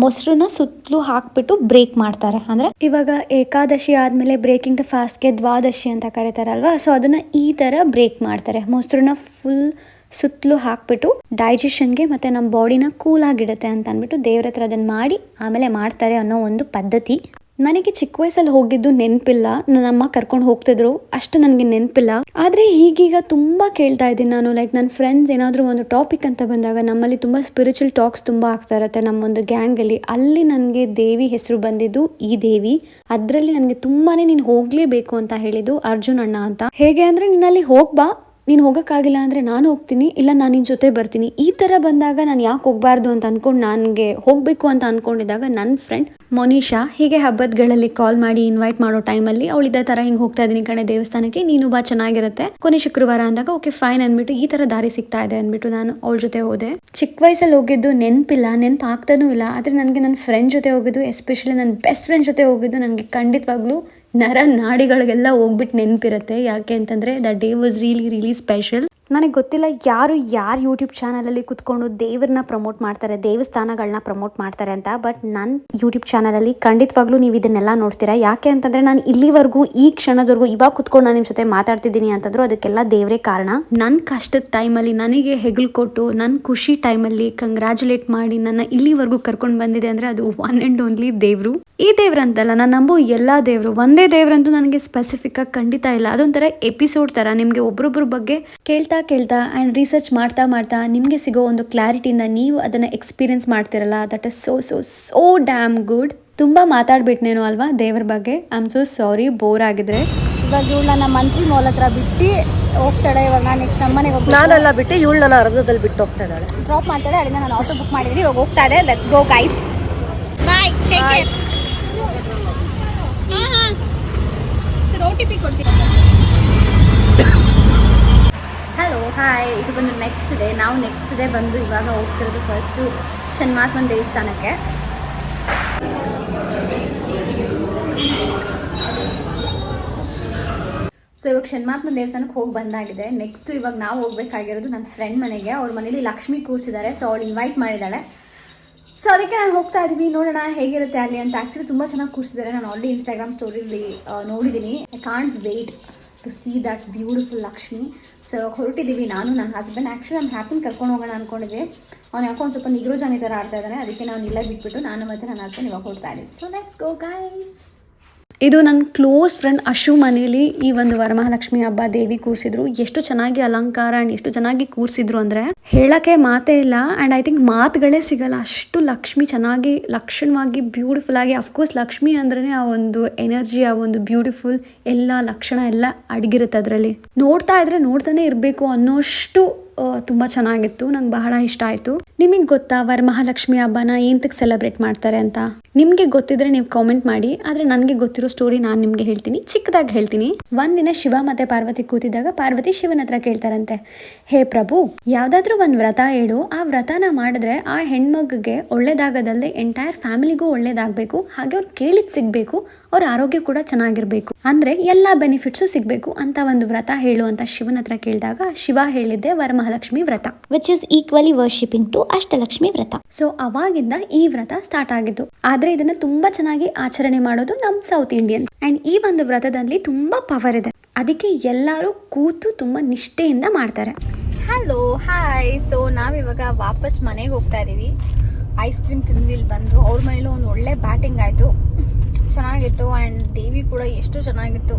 ಮೊಸರನ್ನ ಸುತ್ತಲೂ ಹಾಕ್ಬಿಟ್ಟು ಬ್ರೇಕ್ ಮಾಡ್ತಾರೆ. ಅಂದರೆ ಇವಾಗ ಏಕಾದಶಿ ಆದಮೇಲೆ ಬ್ರೇಕಿಂಗ್ ದ ಫಾಸ್ಟ್ಗೆ ದ್ವಾದಶಿ ಅಂತ ಕರೀತಾರಲ್ವಾ ಸೊ ಅದನ್ನು ಈ ಥರ ಬ್ರೇಕ್ ಮಾಡ್ತಾರೆ. ಮೊಸರನ್ನ ಫುಲ್ ಸುತ್ತಲೂ ಹಾಕ್ಬಿಟ್ಟು ಡೈಜೆಷನ್ಗೆ ಮತ್ತು ನಮ್ಮ ಬಾಡಿನ ಕೂಲಾಗಿಡುತ್ತೆ ಅಂತ ಅಂದ್ಬಿಟ್ಟು ದೇವ್ರ ಹತ್ರ ಅದನ್ನು ಮಾಡಿ ಆಮೇಲೆ ಮಾಡ್ತಾರೆ ಅನ್ನೋ ಒಂದು ಪದ್ಧತಿ. ನನಗೆ ಚಿಕ್ಕ ವಯಸ್ಸಲ್ಲಿ ಹೋಗಿದ್ದು ನೆನಪಿಲ್ಲ. ನನ್ನಮ್ಮ ಕರ್ಕೊಂಡು ಹೋಗ್ತಿದ್ರು. ಅಷ್ಟು ನನಗೆ ನೆನಪಿಲ್ಲ. ಆದರೆ ಈಗೀಗ ತುಂಬ ಕೇಳ್ತಾ ಇದ್ದೀನಿ ನಾನು. ಲೈಕ್ ನನ್ನ ಫ್ರೆಂಡ್ಸ್ ಏನಾದರೂ ಒಂದು ಟಾಪಿಕ್ ಅಂತ ಬಂದಾಗ ನಮ್ಮಲ್ಲಿ ತುಂಬ ಸ್ಪಿರಿಚುವಲ್ ಟಾಕ್ಸ್ ತುಂಬ ಆಗ್ತಾ ಇರುತ್ತೆ ನಮ್ಮೊಂದು ಗ್ಯಾಂಗಲ್ಲಿ ಅಲ್ಲಿ. ನನಗೆ ದೇವಿ ಹೆಸರು ಬಂದಿದ್ದು ಈ ದೇವಿ. ಅದರಲ್ಲಿ ನನಗೆ ತುಂಬಾ ನೀನು ಹೋಗಲೇಬೇಕು ಅಂತ ಹೇಳಿದ್ದು ಅರ್ಜುನ್ ಅಣ್ಣ ಅಂತ. ಹೇಗೆ ಅಂದರೆ ನಿನ್ನಲ್ಲಿ ಹೋಗ್ಬಾ. ನೀನು ಹೋಗೋಕ್ಕಾಗಿಲ್ಲ ಅಂದರೆ ನಾನು ಹೋಗ್ತೀನಿ, ಇಲ್ಲ ನಾನು ನಿನ್ನ ಜೊತೆ ಬರ್ತೀನಿ. ಈ ಥರ ಬಂದಾಗ ನಾನು ಯಾಕೆ ಹೋಗಬಾರ್ದು ಅಂತ ಅಂದ್ಕೊಂಡು ನನಗೆ ಹೋಗಬೇಕು ಅಂತ ಅಂದ್ಕೊಂಡಿದ್ದಾಗ ನನ್ನ ಫ್ರೆಂಡ್ ಮೊನಿಷಾ ಹೀಗೆ ಹಬ್ಬದಗಳಲ್ಲಿ ಕಾಲ್ ಮಾಡಿ ಇನ್ವೈಟ್ ಮಾಡೋ ಟೈಮಲ್ಲಿ ಅವಳು ಇದೇ ಥರ ಹಿಂಗೆ ಹೋಗ್ತಾ ಇದ್ದೀನಿ ಕಣೆ ದೇವಸ್ಥಾನಕ್ಕೆ, ನೀನು ಬಾ ಚೆನ್ನಾಗಿರುತ್ತೆ. ಕೊನೆ ಶುಕ್ರವಾರ ಅಂದಾಗ, ಓಕೆ ಫೈನ್ ಅಂದ್ಬಿಟ್ಟು ಈ ಥರ ದಾರಿ ಸಿಗ್ತಾ ಇದೆ ಅಂದ್ಬಿಟ್ಟು ನಾನು ಅವಳ ಜೊತೆ ಹೋದೆ. ಚಿಕ್ಕ ವಯಸ್ಸಲ್ಲಿ ಹೋಗಿದ್ದು ನೆನಪಿಲ್ಲ ನೆನಪು ಆಗ್ತಾನೂ ಇಲ್ಲ. ಆದರೆ ನನಗೆ ನನ್ನ ಫ್ರೆಂಡ್ ಜೊತೆ ಹೋಗಿದ್ದು ಎಸ್ಪೆಷಲಿ ನನ್ನ ಬೆಸ್ಟ್ ಫ್ರೆಂಡ್ ಜೊತೆ ಹೋಗಿದ್ದು ನನಗೆ ಖಂಡಿತವಾಗ್ಲೂ ನರ ನಾಡಿಗಳಿಗೆಲ್ಲ ಹೋಗ್ಬಿಟ್ಟು ನೆನಪಿರುತ್ತೆ. ಯಾಕೆ ಅಂತಂದರೆ the day was really really special ನನಗೆ ಗೊತ್ತಿಲ್ಲ ಯಾರು ಯಾರು ಯೂಟ್ಯೂಬ್ ಚಾನಲಲ್ಲಿ ಕುತ್ಕೊಂಡು ದೇವ್ರನ್ನ ಪ್ರಮೋಟ್ ಮಾಡ್ತಾರೆ ದೇವಸ್ಥಾನಗಳನ್ನ ಪ್ರಮೋಟ್ ಮಾಡ್ತಾರೆ ಅಂತ. ಬಟ್ ನನ್ನ ಯೂಟ್ಯೂಬ್ ಚಾನಲಲ್ಲಿ ಖಂಡಿತವಾಗ್ಲೂ ನೀವು ಇದನ್ನೆಲ್ಲ ನೋಡ್ತೀರಾ? ಯಾಕೆ ಅಂತಂದರೆ ನಾನು ಇಲ್ಲಿವರೆಗೂ, ಈ ಕ್ಷಣದವರೆಗೂ ಇವಾಗ ಕುತ್ಕೊಂಡು ನಾನು ನಿಮ್ಮ ಜೊತೆ ಮಾತಾಡ್ತಿದ್ದೀನಿ ಅಂತಂದ್ರು ಅದಕ್ಕೆಲ್ಲ ದೇವರೇ ಕಾರಣ. ನನ್ನ ಕಷ್ಟದ ಟೈಮಲ್ಲಿ ನನಗೆ ಹೆಗಲು ಕೊಟ್ಟು ನನ್ನ ಖುಷಿ ಟೈಮಲ್ಲಿ ಕಂಗ್ರ್ಯಾಚುಲೇಟ್ ಮಾಡಿ ನನ್ನ ಇಲ್ಲಿವರೆಗೂ ಕರ್ಕೊಂಡು ಬಂದಿದೆ ಅಂದರೆ ಅದು ಒನ್ ಆ್ಯಂಡ್ ಓನ್ಲಿ ದೇವರು. ಈ ದೇವ್ರಂತಲ್ಲ ನಾನು ನಂಬೋ ಎಲ್ಲ ದೇವರು. ಒಂದೇ ದೇವ್ರಂತೂ ನನಗೆ ಸ್ಪೆಸಿಫಿಕ್ ಆಗಿ ಖಂಡಿತ ಇಲ್ಲ. ಅದೊಂಥರ ಎಪಿಸೋಡ್ ಥರ. ನಿಮಗೆ ಒಬ್ರೊಬ್ರ ಬಗ್ಗೆ ಕೇಳ್ತಾ ಕೇಳ್ತಾ ಆ್ಯಂಡ್ ರಿಸರ್ಚ್ ಮಾಡ್ತಾ ಮಾಡ್ತಾ ನಿಮಗೆ ಸಿಗೋ ಒಂದು ಕ್ಲಾರಿಟಿಯಿಂದ ನೀವು ಅದನ್ನು ಎಕ್ಸ್ಪೀರಿಯನ್ಸ್ ಮಾಡ್ತಿರಲ್ಲ that is so so so damn good ತುಂಬ ಮಾತಾಡ್ಬಿಟ್ನೇನೋ ಅಲ್ವಾ ದೇವ್ರ ಬಗ್ಗೆ? I am so sorry bore ಆಗಿದ್ರೆ. ಇವಾಗ ಇವಳು ನನ್ನ ಮಂತ್ರಿ ಮಾಲ್ ಹತ್ರ ಬಿಟ್ಟು ಹೋಗ್ತಾಳೆ ಇವಾಗ ನಾನು ನೆಕ್ಸ್ಟ್ ನಮ್ಮ ಮನೆಗೆ ಹೋಗ್ತೀನಿ ನಾನೆಲ್ಲ ಬಿಟ್ಟು ಇವಳು ನನ್ನ ಅರ್ಧದಲ್ಲಿ ಬಿಟ್ಟು ಹೋಗ್ತಾ ಇದ್ದಾಳೆ ಡ್ರಾಪ್ ಮಾಡ್ತಾಳೆ ಅಲ್ಲಿಂದ ನಾನು ಆಟೋ ಬುಕ್ ಮಾಡಿದ್ದೀನಿ ಇವಾಗ ಹೋಗ್ತಾ ಇದೆ let's go guys bye take care ಹಾಂ ಹಾಂ. ಸರ್ ಓ ಟಿ ಪಿ ಕೊಡ್ತೀನಿ. ಹಲೋ ಹಾಯ್ ಇದು ಬಂದು ನೆಕ್ಸ್ಟ್ ಡೇ ನಾವು ನೆಕ್ಸ್ಟ್ ಡೇ ಬಂದು ಇವಾಗ ಹೋಗ್ತಿರೋದು ಫಸ್ಟು ಶನ್ಮಾತ್ಮನ್ ದೇವಸ್ಥಾನಕ್ಕೆ. ಸೊ ಇವಾಗ ಶನ್ಮಾತ್ಮ ದೇವಸ್ಥಾನಕ್ಕೆ ಹೋಗಿ ಬಂದಾಗಿದೆ. ನೆಕ್ಸ್ಟ್ ಇವಾಗ ನಾವು ಹೋಗ್ಬೇಕಾಗಿರೋದು ನನ್ನ ಫ್ರೆಂಡ್ ಮನೆಗೆ. ಅವ್ರ ಮನೇಲಿ ಲಕ್ಷ್ಮಿ ಕೂರಿಸಿದ್ದಾರೆ. ಸೊ ಅವಳು ಇನ್ವೈಟ್ ಮಾಡಿದ್ದಾಳೆ. ಸೊ ಅದಕ್ಕೆ ನಾನು ಹೋಗ್ತಾ ಇದ್ದೀವಿ ನೋಡೋಣ ಹೇಗಿರುತ್ತೆ ಅಲ್ಲಿ ಅಂತ. ಆ್ಯಕ್ಚುಲಿ ತುಂಬ ಚೆನ್ನಾಗಿ ಕೂರಿಸಿದ್ದಾರೆ. ನಾನು ಆಲ್ರೆಡಿ ಇನ್ಸ್ಟಾಗ್ರಾಮ್ ಸ್ಟೋರಿಲಿ ನೋಡಿದ್ದೀನಿ I can't wait to see that beautiful Lakshmi so ಹೊರಟಿದ್ದೀವಿ ನಾನು ನನ್ನ ಹಸ್ಬೆಂಡ್ ಆ್ಯಕ್ಚುಲಿ ನಾನು ಹ್ಯಾಪಿನ ಕರ್ಕೊಂಡು ಹೋಗೋಣ ಅಂದ್ಕೊಂಡಿದ್ದೆ ಅವ್ನು ಯಾಕೋ ಒಂದು ಸ್ವಲ್ಪ ನಿಗ್ರೋಜಾನಿ ಈ ಥರ ಆಡ್ತಾ ಇದ್ದಾನೆ ಅದಕ್ಕೆ ನಾನು ಇಲ್ಲ ಬಿಟ್ಬಿಟ್ಟು ನಾನು ಮತ್ತು ನನ್ನ ಹಸ್ಬೆಂಡ್ ಇವಾಗ ಹೊರಡ್ತಾ ಇದ್ದೀನಿ. ಸೊ ಲೆಟ್ಸ್ ಗೋ ಗೈಸ್ ಇದು ನನ್ನ ಕ್ಲೋಸ್ ಫ್ರೆಂಡ್ ಅಶು ಮನೇಲಿ ಈ ಒಂದು ವರಮಹಾಲಕ್ಷ್ಮಿ ಹಬ್ಬ ದೇವಿ ಕೂರಿಸಿದ್ರು. ಎಷ್ಟು ಚೆನ್ನಾಗಿ ಅಲಂಕಾರ ಆ್ಯಂಡ್ ಎಷ್ಟು ಚೆನ್ನಾಗಿ ಕೂರಿಸಿದ್ರು ಅಂದರೆ ಹೇಳಕ್ಕೆ ಮಾತೇ ಇಲ್ಲ ಆ್ಯಂಡ್ ಐ ಥಿಂಕ್ ಮಾತುಗಳೇ ಸಿಗಲ್ಲ. ಅಷ್ಟು ಲಕ್ಷ್ಮಿ ಚೆನ್ನಾಗಿ, ಲಕ್ಷಣವಾಗಿ ಬ್ಯೂಟಿಫುಲ್ ಆಗಿ ಅಫ್ಕೋರ್ಸ್ ಲಕ್ಷ್ಮಿ ಅಂದ್ರೆ ಆ ಒಂದು ಎನರ್ಜಿ ಆ ಒಂದು ಬ್ಯೂಟಿಫುಲ್ ಎಲ್ಲ ಲಕ್ಷಣ ಎಲ್ಲ ಅಡಗಿರುತ್ತೆ ಅದರಲ್ಲಿ. ನೋಡ್ತಾ ಇದ್ರೆ ನೋಡ್ತಾನೆ ಇರಬೇಕು ಅನ್ನೋಷ್ಟು ತುಂಬ ಚೆನ್ನಾಗಿತ್ತು. ನಂಗೆ ಬಹಳ ಇಷ್ಟ ಆಯಿತು. ನಿಮಗೆ ಗೊತ್ತಾ ವರಮಹಾಲಕ್ಷ್ಮಿ ಹಬ್ಬನ ಏನಕ್ಕೆ ಸೆಲೆಬ್ರೇಟ್ ಮಾಡ್ತಾರೆ ಅಂತ? ನಿಮಗೆ ಗೊತ್ತಿದ್ರೆ ನೀವು ಕಾಮೆಂಟ್ ಮಾಡಿ, ಆದರೆ ನನಗೆ ಗೊತ್ತಿರೋ ಸ್ಟೋರಿ ನಾನು ನಿಮಗೆ ಹೇಳ್ತೀನಿ. ಚಿಕ್ಕದಾಗಿ ಹೇಳ್ತೀನಿ. ಒಂದಿನ ಶಿವ ಮತ್ತೆ ಪಾರ್ವತಿ ಕೂತಿದ್ದಾಗ ಪಾರ್ವತಿ ಶಿವನ ಹತ್ರ ಕೇಳ್ತಾರಂತೆ, ಹೇ ಪ್ರಭು, ಯಾವ್ದಾದ್ರೂ ಒಂದು ವ್ರತ ಹೇಳು. ಆ ವ್ರತನ ಮಾಡಿದ್ರೆ ಆ ಹೆಣ್ಮಗ್ಗೆ ಒಳ್ಳೇದಾಗದಲ್ಲದೆ ಎಂಟೈರ್ ಫ್ಯಾಮಿಲಿಗೂ ಒಳ್ಳೇದಾಗಬೇಕು. ಹಾಗೆ ಅವ್ರು ಕೇಳಿದ್ ಸಿಗಬೇಕು. ಅವ್ರ ಆರೋಗ್ಯ ಕೂಡ ಚೆನ್ನಾಗಿರಬೇಕು. ಅಂದ್ರೆ ಎಲ್ಲ ಬೆನಿಫಿಟ್ಸು ಸಿಗಬೇಕು ಅಂತ ಒಂದು ವ್ರತ ಹೇಳು ಅಂತ ಶಿವನ ಹತ್ರ ಕೇಳಿದಾಗ ಶಿವ ಹೇಳಿದ್ದೆ ವರಮಹಾಲಕ್ಷ್ಮಿ ವ್ರತ. Which is equally worshipping to Ashtalakshmi ವ್ರತ. ಸೊ ಅವಾಗಿಂದ ಈ ವ್ರತ ಸ್ಟಾರ್ಟ್ ಆಗಿದ್ದು. ಆದ್ರೆ ಇದನ್ನ ತುಂಬಾ ಚೆನ್ನಾಗಿ ಆಚರಣೆ ಮಾಡೋದು ನಮ್ ಸೌತ್ ಇಂಡಿಯನ್ಸ್ ಅಂಡ್ ಈ ಒಂದು ವ್ರತದಲ್ಲಿ ತುಂಬಾ ಪವರ್ ಇದೆ. ಅದಕ್ಕೆ ಎಲ್ಲರೂ ಕೂತು ತುಂಬಾ ನಿಷ್ಠೆಯಿಂದ ಮಾಡ್ತಾರೆ. ಹಲೋ ಹಾಯ್ ಸೊ ನಾವಿವಾಗ ವಾಪಸ್ ಮನೆಗೆ ಹೋಗ್ತಾ ಇದೀವಿ. ಐಸ್ ಕ್ರೀಮ್ ತಿಂದಿಲ್ಲಿ ಇಲ್ಲಿ ಬಂದು. ಅವ್ರ ಮನೇಲೂ ಒಂದು ಒಳ್ಳೆ ಬ್ಯಾಟಿಂಗ್ ಆಯಿತು. ಚೆನ್ನಾಗಿತ್ತು ಆ್ಯಂಡ್ ದೇವಿ ಕೂಡ ಎಷ್ಟು ಚೆನ್ನಾಗಿತ್ತು.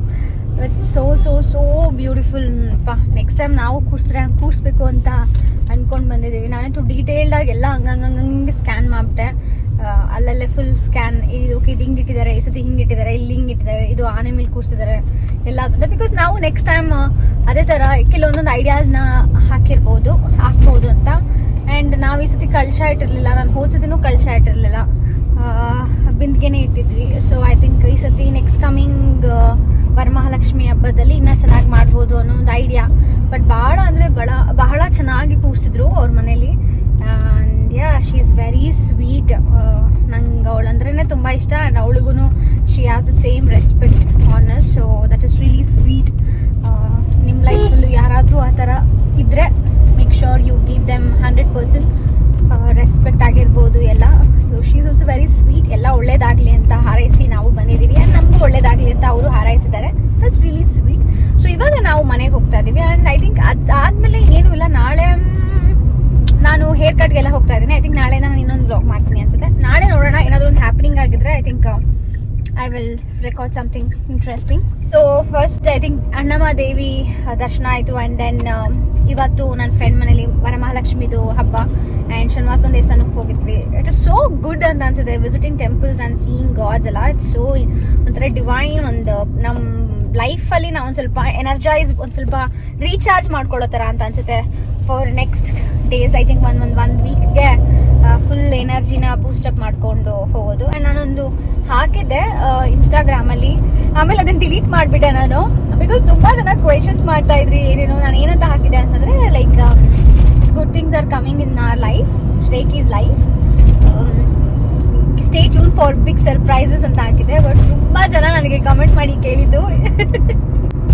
ಸೋ ಸೋ ಸೋ ಬ್ಯೂಟಿಫುಲ್ ಪಾ. ನೆಕ್ಸ್ಟ್ ಟೈಮ್ ನಾವು ಕೂರ್ಸಿದ್ರೆ ಕೂರಿಸ್ಬೇಕು ಅಂತ ಅಂದ್ಕೊಂಡು ಬಂದಿದ್ದೀವಿ. ನಾನಂತೂ ಡೀಟೇಲ್ಡಾಗಿ ಎಲ್ಲ ಹಂಗಂಗೆ ಸ್ಕ್ಯಾನ್ ಮಾಡಿಬಿಟ್ಟೆ ಅಲ್ಲಲ್ಲೇ ಫುಲ್ ಸ್ಕ್ಯಾನ್ ಇದು ಓಕೆ ಇದು ಹಿಂಗೆ ಇಟ್ಟಿದ್ದಾರೆ, ಈ ಸತಿ ಹಿಂಗೆ ಇಟ್ಟಿದ್ದಾರೆ, ಇಲ್ಲಿ ಹಿಂಗೆ ಇಟ್ಟಿದ್ದಾರೆ, ಇದು ಆನೆ ಮೇಲೆ ಕೂರಿಸಿದ್ದಾರೆ. ಎಲ್ಲ ಬಿಕಾಸ್ ನಾವು ನೆಕ್ಸ್ಟ್ ಟೈಮ್ ಅದೇ ಥರ ಕೆಲವೊಂದೊಂದು ಐಡಿಯಾಸ್ನ ಹಾಕಿರ್ಬೋದು, ಹಾಕ್ಬೋದು ಅಂತ. ಆ್ಯಂಡ್ ನಾವು ಈ ಸತಿ ಕಳಶ ಇಟ್ಟಿರಲಿಲ್ಲ. ನಾನು ಹೋದ ಸತಿನೂ ಕಳಶ ಇಟ್ಟಿರಲಿಲ್ಲ. ಬಿಂದಿಗೆನೇ ಇಟ್ಟಿದ್ವಿ. ಸೊ ಐ ಥಿಂಕ್ ಈ ಸತಿ ನೆಕ್ಸ್ಟ್ ಕಮಿಂಗ್ ವರಮಹಾಲಕ್ಷ್ಮಿ ಹಬ್ಬದಲ್ಲಿ ಇನ್ನೂ ಚೆನ್ನಾಗಿ ಮಾಡ್ಬೋದು ಅನ್ನೋ ಒಂದು ಐಡಿಯಾ ಬಟ್ ಭಾಳ ಅಂದರೆ ಬಹಳ ಬಹಳ ಚೆನ್ನಾಗಿ ಕೂರಿಸಿದ್ರು ಅವ್ರ ಮನೇಲಿ. And yeah she is very sweet ನಂಗೆ ಅವಳಂದ್ರೇ ತುಂಬ ಇಷ್ಟ ಆ್ಯಂಡ್ ಅವಳಿಗೂ she has the same respect honour so that is really sweet ನಿಮ್ಮ ಲೈಫಲ್ಲೂ ಯಾರಾದರೂ ಆ ಥರ ಇದ್ದರೆ make sure you give them hundred percent respect ಆಗಿರ್ಬೋದು ಎಲ್ಲ so she is also very sweet ಎಲ್ಲ ಒಳ್ಳೇದಾಗಲಿ ಅಂತ ಹಾರೈಸಿ ನಾವು ಬಂದಿದ್ದೀವಿ ಆ್ಯಂಡ್ ನಮಗೂ ಒಳ್ಳೇದಾಗಲಿ ಅಂತ ಅವರು ಹಾರೈಸಿದ್ದಾರೆ. ದಟ್ಸ್ ಸ್ವೀಟ್ ಸೊ ಇವಾಗ ನಾವು ಮನೆಗೆ ಹೋಗ್ತಾ ಇದ್ದೀವಿ ಆ್ಯಂಡ್ ಐ ಥಿಂಕ್ ಅದಾದಮೇಲೆ ಏನೂ ಇಲ್ಲ. ನಾಳೆ ನಾನು ಹೇರ್ ಕಟ್ಗೆಲ್ಲ ಹೋಗ್ತಾ ಇದ್ದೀನಿ. ಐ ಥಿಂಕ್ ನಾಳೆ ನಾನು ಇನ್ನೊಂದು ಬ್ಲಾಗ್ ಮಾಡ್ತೀನಿ ಅನ್ಸುತ್ತೆ. ನಾಳೆ ನೋಡೋಣ. ಏನಾದರೂ ಒಂದು ಹ್ಯಾಪನಿಂಗ್ ಆಗಿದ್ರೆ I think I will record something interesting so first I think Annamma Devi ದರ್ಶನ ಆಯಿತು. ಆ್ಯಂಡ್ ದೆನ್ ಇವತ್ತು ನನ್ನ ಫ್ರೆಂಡ್ ಮನೇಲಿ ವರಮಹಾಲಕ್ಷ್ಮಿದು ಹಬ್ಬ. ಆ್ಯಂಡ್ ಶನಿವಾರ ದೇವಸ್ಥಾನಕ್ಕೆ ಹೋಗಿದ್ವಿ. ಇಟ್ ಇಸ್ ಸೋ ಗುಡ್ ಅಂತ ಅನ್ಸುತ್ತೆ. Visiting temples and seeing gods ಎಲ್ಲ ಇಟ್ಸ್ ಸೋ ಒಂಥರ ಡಿವೈನ್ ಒಂದು ನಮ್ಮ ಲೈಫಲ್ಲಿ ನಾವು ಒಂದು ಸ್ವಲ್ಪ ಎನರ್ಜೈಸ್ ಒಂದು ಸ್ವಲ್ಪ ರೀಚಾರ್ಜ್ ಮಾಡ್ಕೊಳ್ಳೋ ಥರ ಅಂತ ಅನ್ಸುತ್ತೆ. For next days I think ಒಂದು ಒಂದು ಒನ್ ವೀಕ್ಗೆ ಫುಲ್ ಎನರ್ಜಿನ ಬೂಸ್ಟಪ್ ಮಾಡಿಕೊಂಡು ಹೋಗೋದು. ಆ್ಯಂಡ್ ನಾನೊಂದು ಹಾಕಿದ್ದೆ ಇನ್ಸ್ಟಾಗ್ರಾಮಲ್ಲಿ ಆಮೇಲೆ ಅದನ್ನು ಡಿಲೀಟ್ ಮಾಡಿಬಿಟ್ಟೆ ನಾನು. ಬಿಕಾಸ್ ತುಂಬ ಜನ ಕ್ವೆಶನ್ಸ್ ಮಾಡ್ತಾ ಇದ್ರಿ, ಏನೇನೋ, ನಾನು ಏನಂತ ಹಾಕಿದೆ ಅಂತಂದರೆ like good things are coming in our life stake is life stay tune for big surprises ಅಂತ ಹಾಕಿದೆ ಬಟ್ ತುಂಬಾ ಜನ ನನಗೆ ಕಮೆಂಟ್ ಮಾಡಿ ಕೇಳಿದ್ದು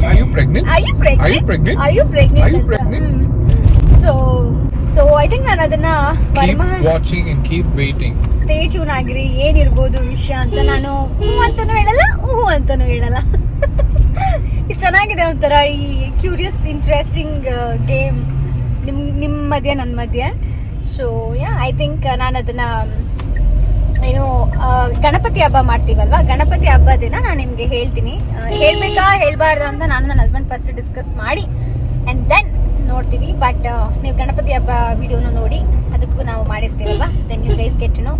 Are you pregnant? Are you pregnant? Are you pregnant? Are you pregnant? Are you pregnant? So so I think ನಾನು ಅದನ್ನ Keep ವರ್ಮ watching and keep waiting. Stay tune ಆಗಿರಿ ಏನಿರ್ಬೋದು ವಿಷಯ ಅಂತ ನಾನು ಹ್ಞೂ ಅಂತಾನೂ ಹೇಳಲ್ಲ ಹ್ಞೂ ಅಂತಾನೂ ಹೇಳಲ್ಲ ಇದು ಚೆನ್ನಾಗಿದೆ ಒಂಥರ ಈ ಕ್ಯೂರಿಯಸ್ ಇಂಟ್ರೆಸ್ಟಿಂಗ್ ಗೇಮ್ ನಿಮ್ ನಿಮ್ಮ ಮಧ್ಯ ನನ್ನ ಮಧ್ಯೆ ಸೊ ಯಾ ಐ ಥಿಂಕ್ ನಾನು ಅದನ್ನ ಏನು ಗಣಪತಿ ಹಬ್ಬ ಮಾಡ್ತೀವಲ್ವಾ? ಗಣಪತಿ ಹಬ್ಬ ದಿನ ನಾನು ನಿಮಗೆ ಹೇಳ್ತೀನಿ. ಹೇಳ್ಬೇಕಾ, ಹೇಳ್ಬಾರ್ದು ಅಂತ ನಾನು ನನ್ನ ಹಸ್ಬೆಂಡ್ ಫಸ್ಟ್ ಡಿಸ್ಕಸ್ ಮಾಡಿ ಆ್ಯಂಡ್ ದೆನ್ ನೋಡ್ತೀವಿ. ಬಟ್ ನೀವು ಗಣಪತಿ ಹಬ್ಬ ವಿಡಿಯೋನ ನೋಡಿ, ಅದಕ್ಕೂ ನಾವು ಮಾಡಿರ್ತೀವಲ್ವಾ? Then you guys get know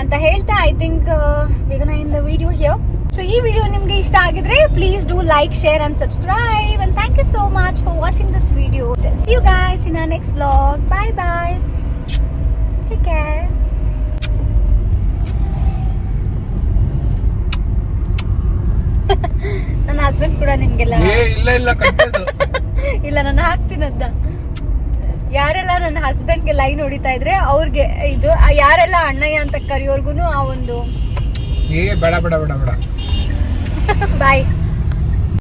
ಅಂತ ಹೇಳ್ತಾ I think ವಿಗನ in the video here so ಈ ವಿಡಿಯೋ ನಿಮಗೆ ಇಷ್ಟ ಆಗಿದ್ರೆ please do like share and subscribe and thank you so much for watching this video see you guys in next vlog bye bye take care ನನ್ನ husband ಕೂಡ ನಿಮ್ಗೆಲ್ಲ ಇಲ್ಲ ಇಲ್ಲ ನಾನು ಹಾಕ್ತೀನದ್ದ ಯಾರೆಲ್ಲ ನನ್ನ ಹಸ್ಬೆಂಡ್ಗೆ ಲೈನ್ ಹೊಡಿತಾ ಇದ್ರೆ ಅವ್ರಿಗೆ ಇದು ಯಾರೆಲ್ಲ ಅಣ್ಣಯ್ಯ ಅಂತ ಕರೆಯೋರ್ಗು ಆ ಒಂದು ಏ ಬೇಡ ಬೇಡ ಬೇಡ ಬೇಡ. ಬಾಯ್